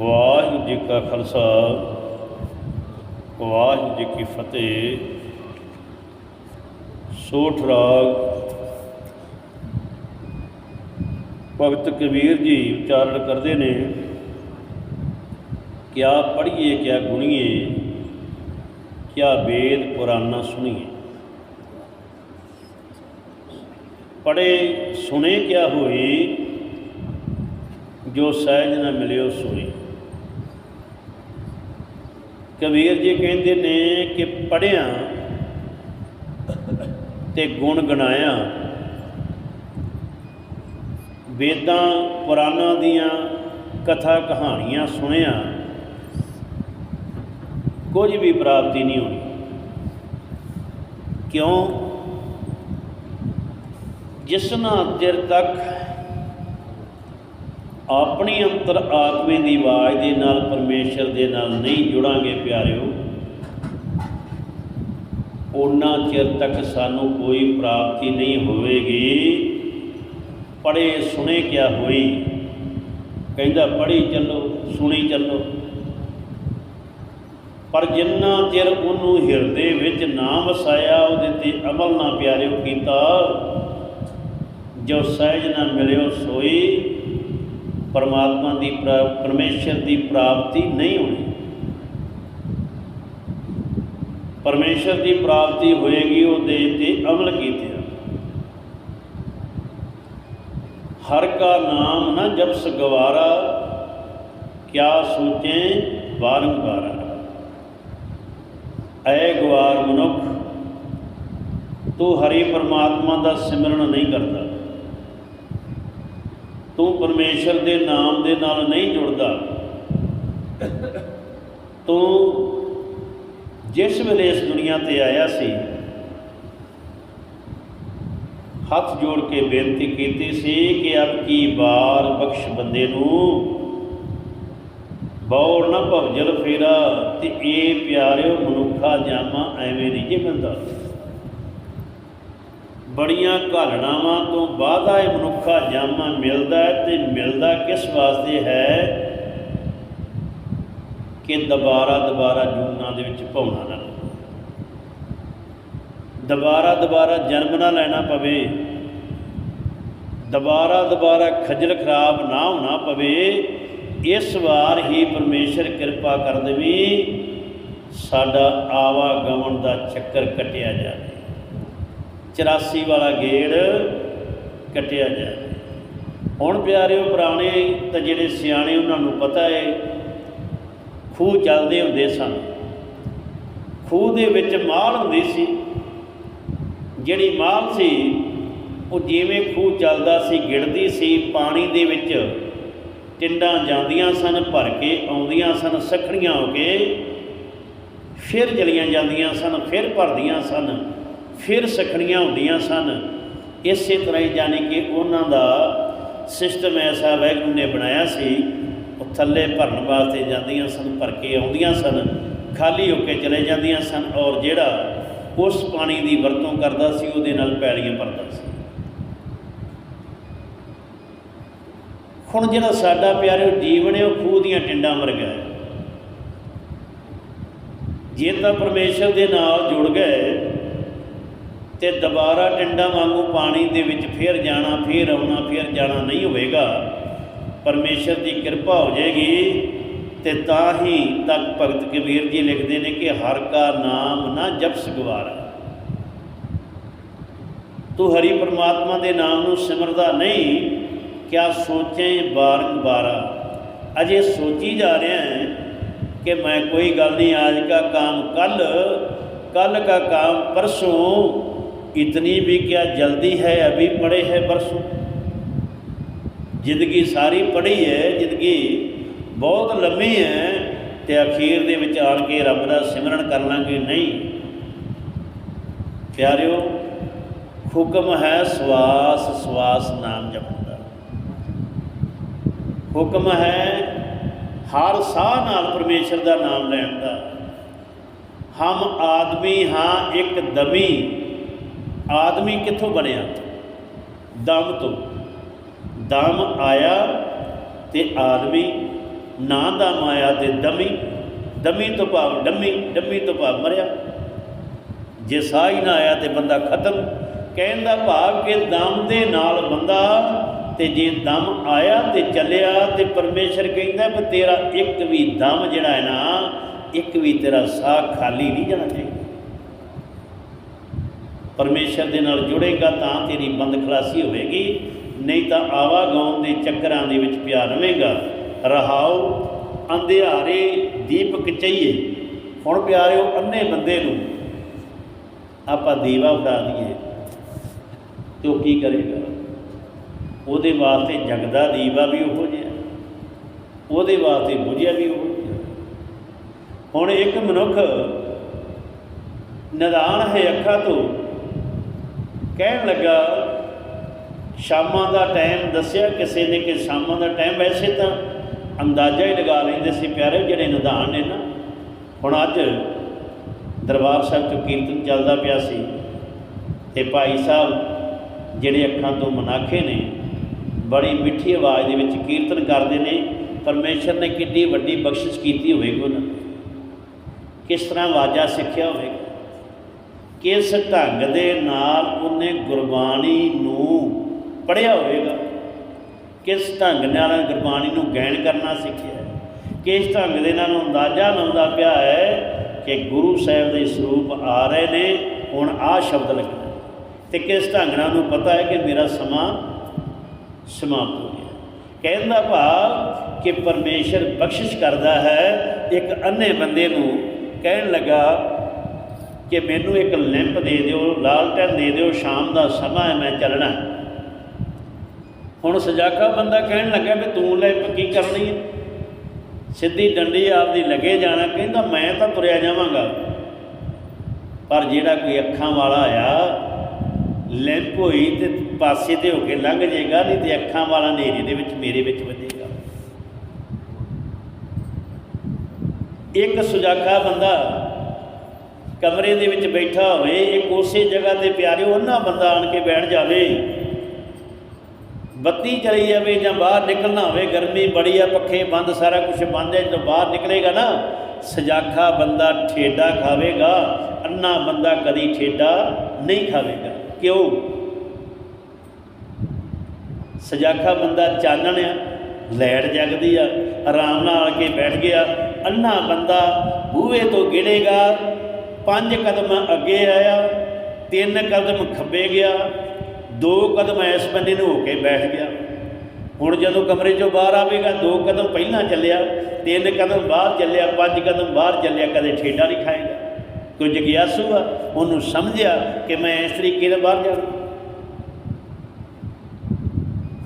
ਵਾਹਿਗੁਰੂ ਜੀ ਕਾ ਖਾਲਸਾ, ਵਾਹਿਗੁਰੂ ਜੀ ਕੀ ਫਤਿਹ। ਸੋਠ ਰਾਗ। ਭਗਤ ਕਬੀਰ ਜੀ ਉਚਾਰਨ ਕਰਦੇ ਨੇ ਕਿਆ ਪੜ੍ਹੀਏ, ਕਿਆ ਗੁਣੀਏ, ਕਿਆ ਵੇਦ ਪੁਰਾਣਾ ਸੁਣੀਏ। ਪੜੇ ਸੁਣੇ ਕਿਆ ਹੋਈ ਜੋ ਸਹਿਜ ਨਾ ਮਿਲਿਓ ਸੋਈ ਕਬੀਰ ਜੀ ਕਹਿੰਦੇ ਨੇ ਕਿ ਪੜਿਆ ਤੇ ਗੁਣ ਗਣਾਇਆ। ਵੇਦਾਂ ਪੁਰਾਣਾਂ ਦੀਆਂ ਕਥਾ ਕਹਾਣੀਆਂ ਸੁਣਿਆ। ਕੁਝ ਵੀ ਪ੍ਰਾਪਤੀ ਨਹੀਂ ਹੋਣੀ। ਕਿਉਂ? ਜਿਸਨਾ ਚਿਰ ਤੱਕ ਆਪਣੀ ਅੰਤਰ ਆਤਮੇ ਦੀ ਆਵਾਜ਼ ਦੇ ਨਾਲ, ਪਰਮੇਸ਼ਰ ਦੇ ਨਾਲ ਨਹੀਂ ਜੁੜਾਂਗੇ ਪਿਆਰਿਓ। ਉਹਨਾਂ ਚਿਰ ਤੱਕ ਸਾਨੂੰ ਕੋਈ ਪ੍ਰਾਪਤੀ ਨਹੀਂ ਹੋਵੇਗੀ। ਪੜੇ ਸੁਣੇ ਕਿਆ ਹੋਈ? ਕਹਿੰਦਾ ਪੜੀ ਚੱਲੋ, ਸੁਣੀ ਚੱਲੋ। ਪਰ ਜਿੰਨਾ ਚਿਰ ਉਹਨੂੰ ਹਿਰਦੇ ਵਿੱਚ ਨਾ ਵਸਾਇਆ, ਉਹਦੇ ਤੇ ਅਮਲ ਨਾ ਪਿਆਰਿਓ ਕੀਤਾ, ਜੋ ਸਹਿਜ ਨਾ ਮਿਲਿਓ ਸੋਈ ਪਰਮਾਤਮਾ ਦੀ ਪ੍ਰਾ- ਪਰਮੇਸ਼ਰ ਦੀ ਪ੍ਰਾਪਤੀ ਨਹੀਂ ਹੋਣੀ। ਪਰਮੇਸ਼ਰ ਦੀ ਪ੍ਰਾਪਤੀ ਹੋਏਗੀ ਉਹ ਉਹਦੇ ਤੇ ਅਮਲ ਕੀਤੇ ਹਰ ਕਾ ਨਾਮ ਨਾ ਜਪਸ ਸਗਵਾਰਾ, ਕਿਆ ਸੋਚੇ ਬਾਰੰਬਾਰਾ ਐ ਗਵਾਰ ਮਨੁੱਖ, ਤੂੰ ਹਰੀ ਪਰਮਾਤਮਾ ਦਾ ਸਿਮਰਨ ਨਹੀਂ ਕਰਦਾ। ਤੂੰ ਪਰਮੇਸ਼ਰ ਦੇ ਨਾਮ ਦੇ ਨਾਲ ਨਹੀਂ ਜੁੜਦਾ। ਤੂੰ ਜਿਸ ਵੇਲੇ ਇਸ ਦੁਨੀਆ ਤੇ ਆਇਆ ਸੀ, ਹੱਥ ਜੋੜ ਕੇ ਬੇਨਤੀ ਕੀਤੀ ਸੀ ਕਿ ਅਬ ਕੀ ਬਾਰ ਬਖਸ਼ ਬੰਦੇ ਨੂੰ। ਬੌਰ ਨਾ ਭਵਜਲ ਫੇਰਾ, ਤੇ ਇਹ ਪਿਆਰਿਓ ਮਨੁੱਖਾ ਜਾਮਾ ਐਵੇਂ ਨਹੀਂ ਜੇ ਬੰਦਾ ਬੜੀਆਂ ਘਾਲਣਾਵਾਂ ਤੋਂ ਬਾਅਦ ਇਹ ਮਨੁੱਖਾ ਜਾਮਾ ਮਿਲਦਾ ਹੈ ਤੇ ਮਿਲਦਾ ਕਿਸ ਵਾਸਤੇ ਹੈ ਕਿ ਦੁਬਾਰਾ ਦੁਬਾਰਾ ਜੂਨਾਂ ਦੇ ਵਿੱਚ ਭਉਣਾ ਨਾ ਦੁਬਾਰਾ ਦੁਬਾਰਾ ਜਨਮ ਨਾ ਲੈਣਾ ਪਵੇ, ਦੁਬਾਰਾ ਦੁਬਾਰਾ ਖੱਜਲ ਖਰਾਬ ਨਾ ਹੋਣਾ ਪਵੇ, ਇਸ ਵਾਰ ਹੀ ਪਰਮੇਸ਼ਰ ਕਿਰਪਾ ਕਰ ਦੇਵੀ, ਸਾਡਾ ਆਵਾਗਮਨ ਦਾ ਚੱਕਰ ਕੱਟਿਆ ਜਾਵੇ। 84 ਵਾਲਾ ਗੇੜ ਕੱਟਿਆ ਜਾਵੇ ਹੁਣ ਪਿਆਰਿਓ, ਪੁਰਾਣੇ ਤਾਂ ਜਿਹੜੇ ਸਿਆਣੇ ਉਹਨਾਂ ਨੂੰ ਪਤਾ ਹੈ ਖੂਹ ਚੱਲਦੇ ਹੁੰਦੇ ਸਨ। ਖੂਹ ਦੇ ਵਿੱਚ ਮਾਲ ਹੁੰਦੀ ਸੀ। ਜਿਹੜੀ ਮਾਲ ਸੀ, ਉਹ ਜਿਵੇਂ ਖੂਹ ਚੱਲਦਾ ਸੀ, ਗਿੜਦੀ ਸੀ, ਪਾਣੀ ਦੇ ਵਿੱਚ ਟਿੰਡਾਂ ਜਾਂਦੀਆਂ ਸਨ, ਭਰ ਕੇ ਆਉਂਦੀਆਂ ਸਨ, ਸਖਣੀਆਂ ਹੋ ਕੇ ਫਿਰ ਚਲੀਆਂ ਜਾਂਦੀਆਂ ਸਨ, ਫਿਰ ਭਰਦੀਆਂ ਸਨ। ਫਿਰ ਸਖਣੀਆਂ ਹੁੰਦੀਆਂ ਸਨ। ਇਸੇ ਤਰ੍ਹਾਂ ਹੀ ਜਾਣੀ ਕਿ ਉਹਨਾਂ ਦਾ ਸਿਸਟਮ ਐਸਾ ਵੈਗੂ ਨੇ ਬਣਾਇਆ ਸੀ, ਉਹ ਥੱਲੇ ਭਰਨ ਵਾਸਤੇ ਜਾਂਦੀਆਂ ਸਨ ਭਰ ਕੇ ਆਉਂਦੀਆਂ ਸਨ, ਖਾਲੀ ਹੋ ਕੇ ਚਲੇ ਜਾਂਦੀਆਂ ਸਨ ਔਰ ਜਿਹੜਾ ਉਸ ਪਾਣੀ ਦੀ ਵਰਤੋਂ ਕਰਦਾ ਸੀ, ਉਹਦੇ ਨਾਲ ਪੈਲੀਆਂ ਭਰਦਾ ਸੀ। ਹੁਣ ਜਿਹੜਾ ਸਾਡਾ ਪਿਆਰੇ ਜੀਵਨ ਹੈ, ਉਹ ਖੂਹ ਦੀਆਂ ਟਿੰਡਾਂ ਵਰਗਾ ਹੈ। ਜੇ ਤਾਂ ਪਰਮੇਸ਼ਰ ਦੇ ਨਾਲ ਜੁੜ ਗਏ ਤੇ ਦੁਬਾਰਾ ਟਿੰਡਾ ਵਾਂਗੂ ਪਾਣੀ ਦੇ ਵਿੱਚ ਫੇਰ ਜਾਣਾ, ਫੇਰ ਆਉਣਾ, ਫੇਰ ਜਾਣਾ ਨਹੀਂ ਹੋਵੇਗਾ। ਪਰਮੇਸ਼ਰ ਦੀ ਕਿਰਪਾ ਹੋ ਜਾਏਗੀ ਤੇ ਤਾਂ ਹੀ ਤੱਕ ਭਗਤ ਕਬੀਰ ਜੀ ਲਿਖਦੇ ਨੇ ਕਿ ਹਰ ਕਾ ਨਾਮ ਨਾ ਜਪਸ ਗਵਾਰਾ ਤੂੰ ਹਰੀ ਪਰਮਾਤਮਾ ਦੇ ਨਾਮ ਨੂੰ ਸਿਮਰਦਾ ਨਹੀਂ, ਕਿਆ ਸੋਚੇ ਬਾਰਕ ਬਾਰਾ ਅਜੇ ਸੋਚੀ ਜਾ ਰਿਹਾ ਹੈ ਕਿ ਮੈਂ ਕੋਈ ਗੱਲ ਨਹੀਂ, ਆਜ ਕਾ ਕੰਮ ਕੱਲ ਕੱਲ ਕਾ ਕੰਮ ਪਰਸੋਂ इतनी भी क्या जल्दी है अभी पड़े है बरसों ਜ਼ਿੰਦਗੀ ਸਾਰੀ ਪੜੀ ਹੈ ਜ਼ਿੰਦਗੀ ਬਹੁਤ ਲੰਮੀ ਹੈ ਤੇ ਅਖੀਰ ਦੇ ਵਿੱਚ ਆਣ ਕੇ ਰੱਬ ਦਾ ਸਿਮਰਨ ਕਰ ਲਾਂਗੇ ਨਹੀਂ ਪਿਆਰਿਓ ਹੁਕਮ ਹੈ ਸਵਾਸ ਸਵਾਸ ਨਾਮ ਜਪਣ ਦਾ ਹੁਕਮ ਹੈ ਹਰ ਸਾਹ ਨਾਲ ਪਰਮੇਸ਼ਰ ਦਾ ਨਾਮ ਲੈਣ ਦਾ ਹਮ ਆਦਮੀ ਹਾਂ ਇੱਕ ਦਮੀ ਆਦਮੀ ਕਿੱਥੋਂ ਬਣਿਆ? ਦਮ ਤੋਂ। ਦਮ ਆਇਆ ਤੇ ਆਦਮੀ ਨਾ ਦਮ ਆਇਆ ਤੇ ਦਮੀ ਦਮੀ ਤੋਂ ਭਾਵ ਡੰਮੀ ਡੰਮੀ ਤੋਂ ਭਾਵ ਮਰਿਆ। ਜੇ ਸਾਹ ਹੀ ਨਾ ਆਇਆ ਤੇ ਬੰਦਾ ਖਤਮ। ਕਹਿਣ ਦਾ ਭਾਵ ਕਿ ਦਮ ਦੇ ਨਾਲ ਬੰਦਾ ਤੇ ਜੇ ਦਮ ਆਇਆ ਤੇ ਚੱਲਿਆ ਤੇ ਪਰਮੇਸ਼ਰ ਕਹਿੰਦਾ ਵੀ ਤੇਰਾ ਇੱਕ ਵੀ ਦਮ ਜਿਹੜਾ ਹੈ ਨਾ, ਇੱਕ ਵੀ ਤੇਰਾ ਸਾਹ ਖਾਲੀ ਨਹੀਂ ਜਾਣਾ ਚਾਹੀਦਾ। ਪਰਮੇਸ਼ਰ ਦੇ ਨਾਲ ਜੁੜੇਗਾ ਤਾਂ ਤੇਰੀ ਬੰਦ ਖਲਾਸੀ ਹੋਵੇਗੀ, ਨਹੀਂ ਤਾਂ ਆਵਾਗਾਉਣ ਦੇ ਚੱਕਰਾਂ ਦੇ ਵਿੱਚ ਪਿਆ ਰਵੇਂਗਾ। ਰਹਾਓ, ਅੰਧਿਆਰੇ ਦੀਪਕ ਚਾਹੀਏ ਹੁਣ ਪਿਆਰਿਓ, ਅੰਨੇ ਬੰਦੇ ਨੂੰ ਆਪਾਂ ਦੀਵਾ ਉਡਾ ਦਈਏ। ਤੇ ਉਹ ਕੀ ਕਰੇਗਾ? ਉਹਦੇ ਵਾਸਤੇ ਜਗਦਾ ਦੀਵਾ ਵੀ ਉਹੋ ਜਿਹਾ। ਉਹਦੇ ਵਾਸਤੇ ਬੁਝਿਆ ਵੀ ਉਹ ਜਿਹਾ। ਹੁਣ ਇੱਕ ਮਨੁੱਖ ਨਦਾਨ ਹੈ ਅੱਖਾਂ ਤੋਂ ਕਹਿਣ ਲੱਗਾ, ਸ਼ਾਮਾਂ ਦਾ ਟਾਈਮ ਦੱਸਿਆ ਕਿਸੇ ਨੇ ਕਿ ਸ਼ਾਮਾਂ ਦਾ ਟਾਈਮ ਵੈਸੇ ਤਾਂ ਅੰਦਾਜ਼ਾ ਹੀ ਲਗਾ ਲੈਂਦੇ ਸੀ ਪਿਆਰੇ ਜਿਹੜੇ ਨਿਦਾਨ ਨੇ ਨਾ। ਹੁਣ ਅੱਜ ਦਰਬਾਰ ਸਾਹਿਬ ਤੋਂ ਕੀਰਤਨ ਚੱਲਦਾ ਪਿਆ ਸੀ ਤੇ ਭਾਈ ਸਾਹਿਬ ਜਿਹੜੇ ਅੱਖਾਂ ਤੋਂ ਮਨਾਖੇ ਨੇ, ਬੜੀ ਮਿੱਠੀ ਆਵਾਜ਼ ਦੇ ਵਿੱਚ ਕੀਰਤਨ ਕਰਦੇ ਨੇ। ਪਰਮੇਸ਼ਰ ਨੇ ਕਿੰਨੀ ਵੱਡੀ ਬਖਸ਼ਿਸ਼ ਕੀਤੀ ਹੋਵੇਗੀ ਉਹਨਾਂ ਨੂੰ। ਕਿਸ ਤਰ੍ਹਾਂ ਆਵਾਜ਼ਾਂ ਸਿੱਖਿਆ ਹੋਵੇਗਾ? ਕਿਸ ਢੰਗ ਦੇ ਨਾਲ ਉਹਨੇ ਗੁਰਬਾਣੀ ਨੂੰ ਪੜ੍ਹਿਆ ਹੋਵੇਗਾ? ਕਿਸ ਢੰਗ ਨਾਲ ਗੁਰਬਾਣੀ ਨੂੰ ਗੈਣ ਕਰਨਾ ਸਿੱਖਿਆ ਕਿਸ ਢੰਗ ਦੇ ਨਾਲ ਅੰਦਾਜ਼ਾ ਲਾਉਂਦਾ ਪਿਆ ਹੈ ਕਿ ਗੁਰੂ ਸਾਹਿਬ ਦੇ ਸਰੂਪ ਆ ਰਹੇ ਨੇ? ਹੁਣ ਆਹ ਸ਼ਬਦ ਲੱਗਣਾ ਤੇ ਕਿਸ ਢੰਗ ਨਾਲ ਨੂੰ ਪਤਾ ਹੈ ਕਿ ਮੇਰਾ ਸਮਾਂ ਸਮਾਪਤ ਹੋ ਗਿਆ? ਕਹਿਣ ਦਾ ਭਾਵ ਕਿ ਪਰਮੇਸ਼ਰ ਬਖਸ਼ਿਸ਼ ਕਰਦਾ ਹੈ, ਇੱਕ ਅੰਨੇ ਬੰਦੇ ਨੂੰ ਕਹਿਣ ਲੱਗਾ ਕਿ ਮੈਨੂੰ ਇੱਕ ਲੈਂਪ ਦੇ ਦਿਓ ਲਾਲਟਨ ਦੇ ਦਿਓ, ਸ਼ਾਮ ਦਾ ਸਮਾਂ ਹੈ, ਮੈਂ ਚੱਲਣਾ। ਹੁਣ ਸਜਾਕਾ ਬੰਦਾ ਕਹਿਣ ਲੱਗਾ ਵੀ ਤੂੰ ਲੈਂਪ ਕੀ ਕਰਨੀ ਹੈ? ਸਿੱਧੀ ਡੰਡੀ ਆਪਦੀ ਲੱਗੇ ਜਾਣਾ, ਕਹਿੰਦਾ ਮੈਂ ਤਾਂ ਤੁਰਿਆ ਜਾਵਾਂਗਾ। ਪਰ ਜਿਹੜਾ ਕੋਈ ਅੱਖਾਂ ਵਾਲਾ ਆ, ਲੈਂਪ ਹੋਈ ਤੇ ਪਾਸੇ ਤੇ ਹੋ ਕੇ ਲੰਘ ਜਾਏਗਾ, ਨਹੀਂ ਤੇ ਅੱਖਾਂ ਵਾਲਾ ਹਨੇਰੇ ਦੇ ਵਿੱਚ ਮੇਰੇ ਵਿੱਚ ਵੱਜੇਗਾ। ਇੱਕ ਸੁਜਾਖਾ ਬੰਦਾ ਕਮਰੇ ਦੇ ਵਿੱਚ ਬੈਠਾ ਹੋਵੇ, ਇੱਕ ਉਸੇ ਜਗ੍ਹਾ ਤੇ ਪਿਆਰਿਓ, ਉਹਨਾਂ ਬੰਦਾ ਆਣ ਕੇ ਬੈਠ ਜਾਵੇ। ਬੱਤੀ ਚਲੀ ਜਾਵੇ ਜਾਂ ਬਾਹਰ ਨਿਕਲਣਾ ਹੋਵੇ, ਗਰਮੀ ਬੜੀ ਆ, ਪੱਖੇ ਬੰਦ, ਸਾਰਾ ਕੁਝ ਬੰਦ ਹੈ, ਜਦੋਂ ਬਾਹਰ ਨਿਕਲੇਗਾ ਨਾ, ਸਜਾਖਾ ਬੰਦਾ ਠੇਡਾ ਖਾਵੇਗਾ, ਅੰਨਾ ਬੰਦਾ ਕਦੀ ਠੇਡਾ ਨਹੀਂ ਖਾਵੇਗਾ। ਕਿਉਂ? ਸਜਾਖਾ ਬੰਦਾ ਚਾਨਣ ਆ, ਲੈਟ ਜਗਦੀ ਆ, ਆਰਾਮ ਨਾਲ ਆ ਕੇ ਬੈਠ ਗਿਆ, ਅੰਨਾ ਬੰਦਾ ਬੂਹੇ ਤੋਂ ਗਿੜੇਗਾ ਪੰਜ ਕਦਮ ਅੱਗੇ ਆਇਆ, ਤਿੰਨ ਕਦਮ ਖੱਬੇ ਗਿਆ, ਦੋ ਕਦਮ ਇਸ ਬੰਦੇ ਨੂੰ ਹੋ ਕੇ ਬੈਠ ਗਿਆ। ਹੁਣ ਜਦੋਂ ਕਮਰੇ ਚੋਂ ਬਾਹਰ ਆਵੇਗਾ, ਦੋ ਕਦਮ ਪਹਿਲਾਂ ਚੱਲਿਆ, ਤਿੰਨ ਕਦਮ ਬਾਹਰ ਚੱਲਿਆ, ਪੰਜ ਕਦਮ ਬਾਹਰ ਚੱਲਿਆ, ਕਦੇ ਠੇਡਾ ਨਹੀਂ ਖਾਏਗਾ। ਕੋਈ ਜਗਿਆਸੂ ਆ, ਉਹਨੂੰ ਸਮਝਿਆ ਕਿ ਮੈਂ ਇਸ ਤਰੀਕੇ ਨਾਲ ਬਾਹਰ ਜਾਣਾ।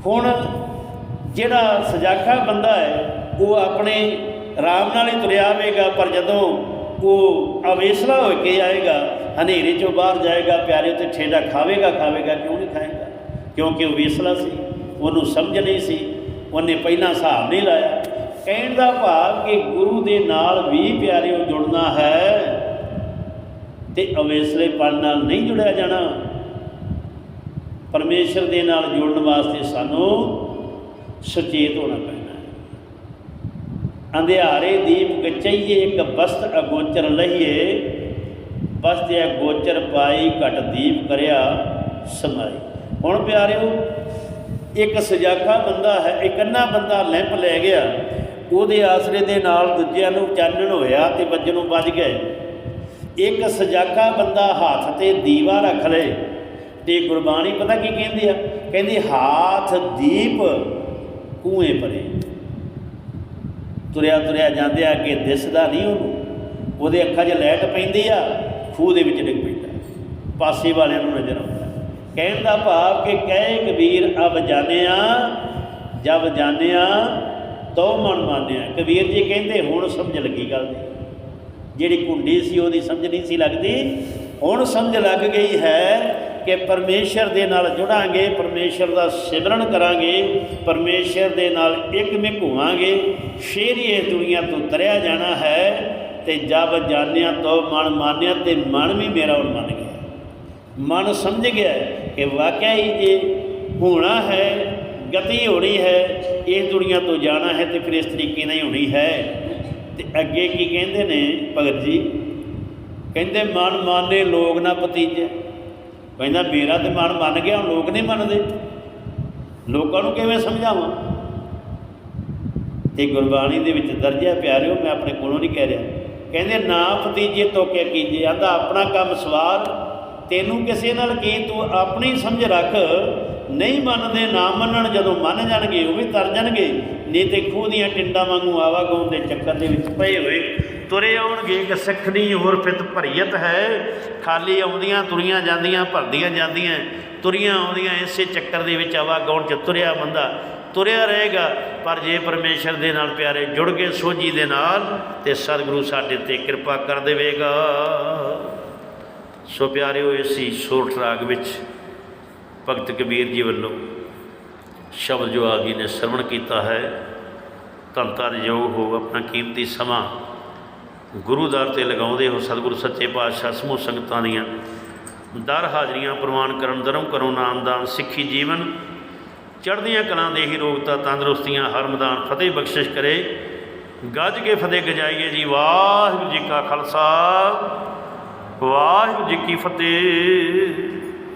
ਹੁਣ ਜਿਹੜਾ ਸਜਾਖਾ ਬੰਦਾ ਹੈ, ਉਹ ਆਪਣੇ ਆਰਾਮ ਨਾਲ ਹੀ ਤੁਰਿਆ ਆਵੇਗਾ, ਪਰ ਜਦੋਂ ਉਹ ਅਵੇਸਲਾ ਹੋ ਕੇ ਆਏਗਾ, ਹਨੇਰੇ ਚੋਂ ਬਾਹਰ ਜਾਏਗਾ, ਪਿਆਰੇ ਤੇ ਠੇਡਾ ਖਾਵੇਗਾ ਖਾਵੇਗਾ, ਕਿਉਂ ਨਹੀਂ ਖਾਏਗਾ? ਕਿਉਂਕਿ ਉਹ ਵੇਸਲਾ ਸੀ, ਉਹਨੂੰ ਸਮਝ ਨਹੀਂ ਸੀ, ਉਹਨੇ ਪਹਿਲਾਂ ਹਿਸਾਬ ਨਹੀਂ ਲਾਇਆ। ਕਹਿਣ ਦਾ ਭਾਵ ਕਿ ਗੁਰੂ ਦੇ ਨਾਲ ਵੀ ਪਿਆਰੇ ਜੁੜਨਾ ਹੈ ਤੇ ਅਵੇਸਲੇਪਣ ਨਾਲ ਨਹੀਂ ਜੁੜਿਆ ਜਾਣਾ। ਪਰਮੇਸ਼ਰ ਦੇ ਨਾਲ ਜੁੜਨ ਵਾਸਤੇ ਸਾਨੂੰ ਸੁਚੇਤ ਹੋਣਾ ਪੈਣਾ। ਅੰਧਿਆਰੇ ਦੀਪ ਗਚਈਏ ਇੱਕ ਬਸਤ ਅਗੋਚਰ ਲਹੀਏ। ਬਸਤ ਅਗੋਚਰ ਪਾਈ ਘਟ ਦੀਪ ਕਰਿਆ ਸਮਾਈ। ਹੁਣ ਪਿਆਰਿਓ, ਇੱਕ ਸਜਾਖਾ ਬੰਦਾ ਹੈ, ਇੱਕ ਅੰਨਾ ਬੰਦਾ ਲੈਂਪ ਲੈ ਗਿਆ। ਉਹਦੇ ਆਸਰੇ ਦੇ ਨਾਲ ਦੂਜਿਆਂ ਨੂੰ ਚਾਨਣ ਹੋਇਆ ਤੇ ਵੱਜਣੋਂ ਵੱਜ ਗਏ। ਇੱਕ ਸਜਾਖਾ ਬੰਦਾ ਹੱਥ ਤੇ ਦੀਵਾ ਰੱਖ ਲਏ ਤੇ ਗੁਰਬਾਣੀ ਪਤਾ ਕੀ ਕਹਿੰਦੀ ਆ? ਕਹਿੰਦੀ, ਹਾਥ ਦੀਪ ਕੂਏ ਪਰੇ ਤੁਰਿਆ ਤੁਰਿਆ ਜਾਂਦੇ ਆ ਕਿ ਦਿਸਦਾ ਨਹੀਂ ਉਹਨੂੰ। ਉਹਦੇ ਅੱਖਾਂ 'ਚ ਲਾਈਟ ਪੈਂਦੀ ਆ, ਖੂਹ ਦੇ ਵਿੱਚ ਡਿੱਗ ਪੈਂਦਾ। ਪਾਸੇ ਵਾਲਿਆਂ ਨੂੰ ਨਜ਼ਰ ਆਉਂਦਾ। ਕਹਿਣ ਦਾ ਭਾਵ ਕਿ ਕਹਿ ਕਬੀਰ ਅਬ ਜਾਣਿਆ, ਜਬ ਜਾਣਿਆ ਤੋ ਮਨ ਮਾਨਿਆ। ਕਬੀਰ ਜੀ ਕਹਿੰਦੇ, ਹੁਣ ਸਮਝ ਲੱਗੀ ਗੱਲ ਦੀ। ਜਿਹੜੀ ਕੁੰਡੀ ਸੀ ਉਹਦੀ ਸਮਝ ਨਹੀਂ ਸੀ ਲੱਗਦੀ। ਹੁਣ ਸਮਝ ਲੱਗ ਗਈ ਹੈ ਕਿ ਪਰਮੇਸ਼ਰ ਦੇ ਨਾਲ ਜੁੜਾਂਗੇ, ਪਰਮੇਸ਼ਰ ਦਾ ਸਿਮਰਨ ਕਰਾਂਗੇ, ਪਰਮੇਸ਼ਰ ਦੇ ਨਾਲ ਇੱਕ ਮਿਕ ਹੋਵਾਂਗੇ, ਫੇਰ ਹੀ ਇਸ ਦੁਨੀਆ ਤੋਂ ਤਰਿਆ ਜਾਣਾ ਹੈ ਤੇ ਜਬ ਜਾਣਿਆ ਤੋ ਮਨ ਮਾਨਿਆ ਤੇ ਮਨ ਵੀ ਮੇਰਾ ਹੁਣ ਮੰਨ ਗਿਆ। ਮਨ ਸਮਝ ਗਿਆ ਕਿ ਵਾਕਿਆ ਹੀ ਜੇ ਹੋਣਾ ਹੈ, ਗਤੀ ਹੋਣੀ ਹੈ ਇਸ ਦੁਨੀਆ ਤੋਂ ਜਾਣਾ ਹੈ ਤੇ ਫਿਰ ਇਸ ਤਰੀਕੇ ਨਾਲ ਹੀ ਹੋਣੀ ਹੈ। ਤੇ ਅੱਗੇ ਕੀ ਕਹਿੰਦੇ ਨੇ ਭਗਤ ਜੀ? ਕਹਿੰਦੇ ਮਨ ਮਾਨੇ ਲੋਕ ਨਾ ਪਤੀਜੇ ਕਹਿੰਦਾ ਮੇਰਾ ਤੇ ਮਨ ਮੰਨ ਗਿਆ ਲੋਕ ਨਹੀਂ ਮੰਨਦੇ। ਲੋਕਾਂ ਨੂੰ ਕਿਵੇਂ ਸਮਝਾਵਾਂ? ਤੇ ਗੁਰਬਾਣੀ ਦੇ ਵਿੱਚ ਦਰਜਾ ਪਿਆਰਿਓ, ਮੈਂ ਆਪਣੇ ਕੋਲੋਂ ਨਹੀਂ ਕਹਿ ਰਿਹਾ। ਕਹਿੰਦੇ, ਨਾ ਭਤੀਜੇ ਤੋਕੇ ਕੀਜੇ ਆਂਦਾ ਆਪਣਾ ਕੰਮ ਸਵਾਰ, ਤੈਨੂੰ ਕਿਸੇ ਨਾਲ ਕੀ, ਤੂੰ ਆਪਣੀ ਸਮਝ ਰੱਖ। ਨਹੀਂ ਮੰਨਦੇ, ਨਾ ਮੰਨਣ, ਜਦੋਂ ਮੰਨ ਜਾਣਗੇ, ਉਹ ਵੀ ਤਰ ਜਾਣਗੇ। ਨਹੀਂ ਤੇ ਖੂਹ ਦੀਆਂ ਟਿੰਡਾਂ ਵਾਂਗੂ ਆਵਾਗਾਉਂ ਦੇ ਚੱਕਰ ਦੇ ਵਿੱਚ ਪਏ ਹੋਏ। ਤੁਰੇ ਆਉਣਗੇ ਕਿ ਦੀ ਹੋਰ ਫਿਤ ਭਰੀਅਤ ਹੈ। ਖਾਲੀ ਆਉਂਦੀਆਂ ਤੁਰੀਆਂ ਜਾਂਦੀਆਂ, ਭਰਦੀਆਂ ਜਾਂਦੀਆਂ, ਤੁਰੀਆਂ ਆਉਂਦੀਆਂ, ਇਸੇ ਚੱਕਰ ਦੇ ਵਿੱਚ ਆਵਾਗਾਉਣ ਚ ਤੁਰਿਆ ਬੰਦਾ। ਤੁਰਿਆ ਰਹੇਗਾ, ਪਰ ਜੇ ਪਰਮੇਸ਼ਰ ਦੇ ਨਾਲ ਪਿਆਰੇ ਜੁੜ ਗਏ ਸੋਝੀ ਦੇ ਨਾਲ, ਤੇ ਸਤਿਗੁਰੂ ਸਾਡੇ ਤੇ ਕਿਰਪਾ ਕਰ ਦੇਵੇਗਾ। ਸੋ ਪਿਆਰਿਓ, ਇਸੀ ਸੋਠ ਰਾਗ ਵਿੱਚ ਭਗਤ ਕਬੀਰ ਜੀ ਵੱਲੋਂ ਸ਼ਬਦ ਜੋ ਆਗੀ ਨੇ ਸਰਵਣ ਕੀਤਾ ਹੈ। ਧੰਨ ਧੰਨ ਜੋ ਹੋ ਆਪਣਾ ਕੀਮਤੀ ਸਮਾਂ। ਗੁਰੂ ਦਰ ਤੇ ਲਗਾਉਂਦੇ ਹੋ ਸਤਿਗੁਰ ਸੱਚੇ ਪਾਤਸ਼ਾਹ ਸਮੂਹ ਸੰਗਤਾਂ ਦੀਆਂ। ਦਰ ਹਾਜ਼ਰੀਆਂ ਪ੍ਰਵਾਨ ਕਰਨ, ਧਰਮ ਕਰੋ ਨਾਮਦਾਨ, ਸਿੱਖੀ ਜੀਵਨ, ਚੜ੍ਹਦੀਆਂ ਕਲਾਂ ਦੇ ਹੀ ਰੋਗਤਾ ਤੰਦਰੁਸਤੀਆਂ ਹਰ ਮੈਦਾਨ ਫਤਿਹ ਬਖਸ਼ਿਸ਼ ਕਰੇ। ਗੱਜ ਕੇ ਫਤਿਹ ਗਜਾਈਏ ਜੀ, ਵਾਹਿਗੁਰੂ ਜੀ ਕਾ ਖਾਲਸਾ, ਵਾਹਿਗੁਰੂ ਜੀ ਕੀ ਫਤਿਹ।